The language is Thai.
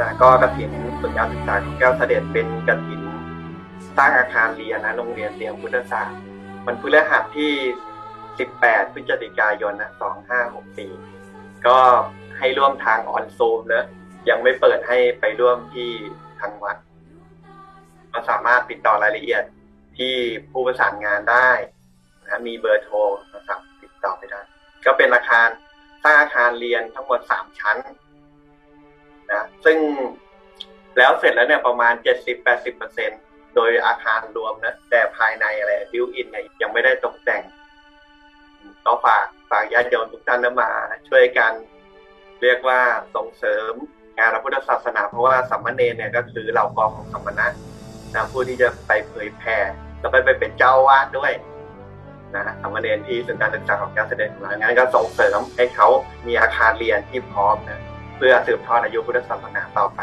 นะก็กระถินฝึกกาศึกษาของแก้วเสด็จเป็นกระถินสร้างอาคารเรียนนะโรงเรียนเตรียมพุทธศาสตร์มันพฤหัสที่ 18 พฤศจิกายนนะ2564 ก็ให้ร่วมทางออนซูมนะยังไม่เปิดให้ไปร่วมที่ทางวัด ก็สามารถติดต่อรายละเอียดที่ผู้ประสานงานได้นะมีเบอร์โทรนะครับติดต่อไปได้ ก็เป็นอาคารสร้างอาคารเรียนทั้งหมดสามชั้น นะซึ่งแล้วเสร็จแล้วเนี่ยประมาณ 70-80%โดยอาคารรวมนะ แต่ภายในอะไรบิวอินเนี่ยยังไม่ได้ตกแต่งก็ฝากฝากญาติโยมทุกท่านนะมา ช่วยกันเรียกว่าส่งเสริมงานพระพุทธศาสนา เพราะว่าสัมมเนเนี่ยก็คือเรากองของสัมมณะนะผู้ที่จะไปเผยแผ่แล้วไปไปเป็นเจ้าวาดด้วยนะสัมมเนที่ศูนการศึกษาของก้วเสด็จของเรางั้นก็ส่งเสริมให้เขามีอาคารเรียนที่พร้อมนะ เพื่อสืบทอดอายุพุทธศาสนาต่อไป